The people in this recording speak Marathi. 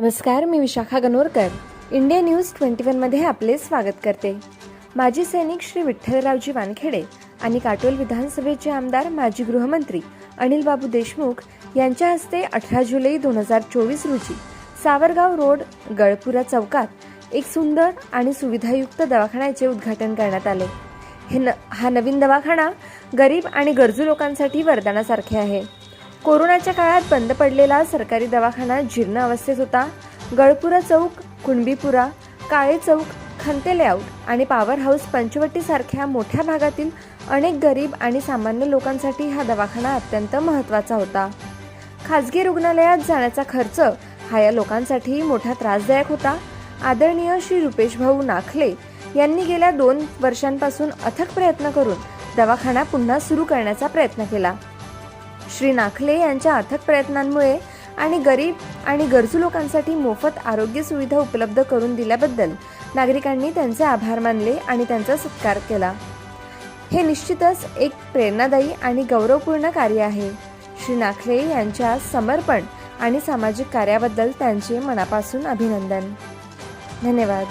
नमस्कार मी Vishakha Ganorkar. India news twenty वनमध्ये आपले स्वागत करते. माजी सैनिक श्री विठ्ठलरावजी वानखेडे आणि काटोल विधानसभेचे आमदार माजी गृहमंत्री अनिल बाबू देशमुख यांच्या हस्ते अठरा जुलै दोन हजार चोवीस रोजी सावरगाव रोड गळपुरा चौकात एक सुंदर आणि सुविधायुक्त दवाखान्याचे उद्घाटन करण्यात आले. हे न हा नवीन दवाखाना गरीब आणि गरजू लोकांसाठी वरदानासारखे आहे. कोरोनाच्या काळात बंद पडलेला सरकारी दवाखाना जीर्ण अवस्थेत होता. गळपुरा चौक कुणबीपुरा काळे चौक खंते लेआउट आणि पॉवर हाऊस पंचवटीसारख्या मोठ्या भागातील अनेक गरीब आणि सामान्य लोकांसाठी हा दवाखाना अत्यंत महत्त्वाचा होता. खाजगी रुग्णालयात जाण्याचा खर्च हा या लोकांसाठी मोठा त्रासदायक होता. आदरणीय श्री रुपेश भाऊ नाखले यांनी गेल्या दोन वर्षांपासून अथक प्रयत्न करून दवाखाना पुन्हा सुरू करण्याचा प्रयत्न केला. श्री नाखले यांच्या अथक प्रयत्नांमुळे आणि गरीब आणि गरजू लोकांसाठी मोफत आरोग्य सुविधा उपलब्ध करून दिल्याबद्दल नागरिकांनी त्यांचे आभार मानले आणि त्यांचा सत्कार केला. हे निश्चितच एक प्रेरणादायी आणि गौरवपूर्ण कार्य आहे. श्री नाखले यांच्या समर्पण आणि सामाजिक कार्याबद्दल त्यांचे मनापासून अभिनंदन. धन्यवाद.